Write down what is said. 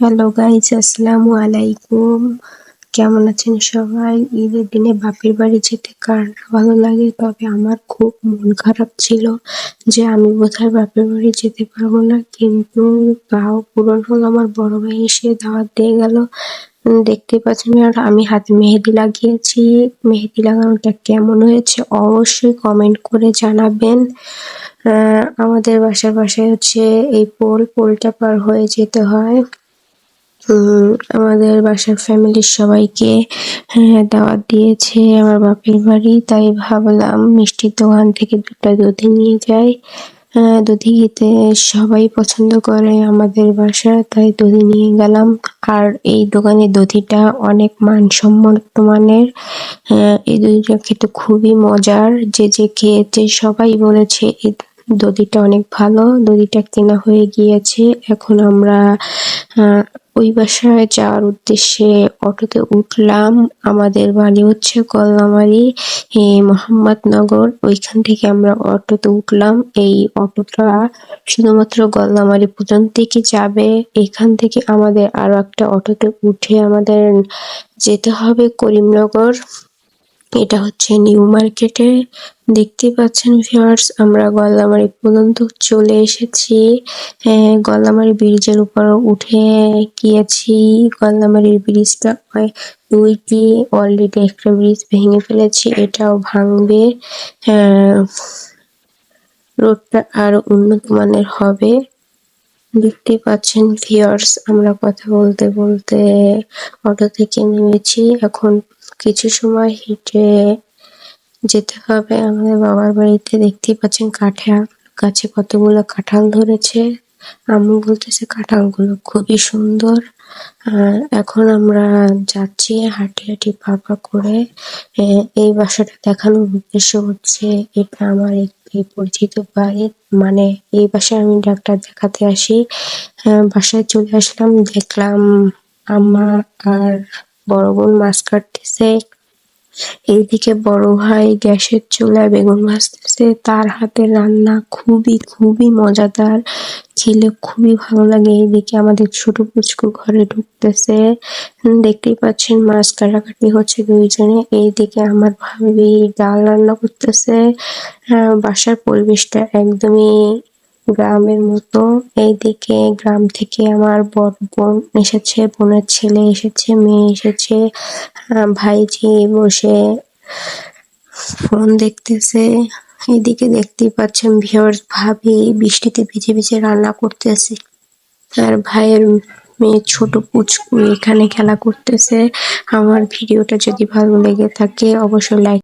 Hello guys আসসালামু আলাইকুম কেমন আছেন সবাই? ঈদের দিনে বাপের বাড়ি যেতে কার ভালো লাগে? তবে আমার খুব মন খারাপ ছিল যে আমি বোধহয় বাপের বাড়ি যেতে পারব না, কিন্তু তাও পূরণ হলো আমার বড় ভাই এসে দাওয়াত দিয়ে গেল। দেখতে পাচ্ছেন আর আমি হাতে মেহেদি লাগিয়েছি। মেহেদি লাগানোটা কেমন হয়েছে অবশ্যই কমেন্ট করে জানাবেন। আমাদের বাসার পাশে হচ্ছে এই পোল, পোলটা পার হয়ে যেতে হয়। আমাদের বাসার ফ্যামিলির সবাইকে হ্যাঁ দাওয়াত দিয়েছে আমার বাপের বাড়ি। তাই ভাবলাম মিষ্টির দোকান থেকে দুটা দধি নিয়ে যাই। দধি খেতে সবাই পছন্দ করে আমাদের বাসা, তাই দধি নিয়ে গেলাম। আর এই দোকানে দধিটা অনেক মানসম্মত মানের। এই দধিটা খেতে খুবই মজার। যে যে খেয়েছে সবাই বলেছে, এই দধিটা অনেক ভালো। দধিটা কেনা হয়ে গিয়েছে। এখন আমরা ওই বাসায় যাওয়ার উদ্দেশ্যে অটোতে উঠলাম। আমাদের বাড়ি হচ্ছে কল্লামারি মোহাম্মদনগর ওইখান থেকে আমরা অটোতে উঠলাম। এই অটোটা শুধুমাত্র গল্লামারি পর্যন্তই কি যাবে। এখান থেকে আমাদের আরও একটা অটোতে উঠে আমাদের যেতে হবে করিমনগর। এটা হচ্ছে নিউ মার্কেটে দেখতে পাচ্ছেন ভিউয়ার্স আমরা গল্লামারি পর্যন্ত চলে এসেছি। হ্যাঁ গল্লামারি ব্রিজের উপর উঠে গিয়েছি। গল্লামারির ব্রিজটা দুইটি অলরেডি একটা ব্রিজ ভেঙে ফেলেছি, এটাও ভাঙবে। হ্যাঁ রোডটা আরও উন্নত মানের হবে। দেখতে পাচ্ছেন ভিউয়ার্স, আমরা কথা বলতে বলতে অটো থেকে নেমেছি। এখন কিছু সময় হেঁটে যেতে হবে। আমাদের বাবার বাড়িতে দেখতেই পাচ্ছেন কাঠের গাছে কতগুলো কাঁঠাল ধরেছে। আম্মু বলতেছে কাঁঠালগুলো খুবই সুন্দর। আর এখন আমরা যাচ্ছি হাঁটি হাঁটি পা করে। এই বাসাটা দেখানোর উদ্দেশ্য হচ্ছে এটা আমার একটি পরিচিত বাড়ি মানে এই বাসায় আমি ডাক্তার দেখাতে আসি। বাসায় চলে আসলাম, দেখলাম আম্মা আর বড় বোন মাছ কাটতেছে। এইদিকে বড় ভাই গ্যাসের চুলায় বেগুন ভাজতেছে। তার হাতে রান্না খুবই খুবই মজাদার। খেলে খুবই ভালো লাগে। এইদিকে আমাদের ছোট পুচকু ঘরে ঢুকতেছে। দেখতেই পাচ্ছেন মাছ কাটাকাটি হচ্ছে দুইজনে। এইদিকে আমার ভাবি ডাল রান্না করতেছে। আহ, বাসার পরিবেশটা একদমই গ্রামের মতো। এইদিকে গ্রাম থেকে আমার বড় বোন এসেছে বোনের ছেলে এসেছে মেয়ে এসেছে। ভাইজি বসে ফোন দেখতেছে। এদিকে দেখতেই পাচ্ছেন ভিউয়ার্স, ভাবি বৃষ্টিতে ভিজে ভিজে রান্না করতেছে তার ভাইয়ের মেয়ে ছোট পুচকু এখানে খেলা করতেছে। আমার ভিডিওটা যদি ভালো লেগে থাকে, অবশ্যই লাইক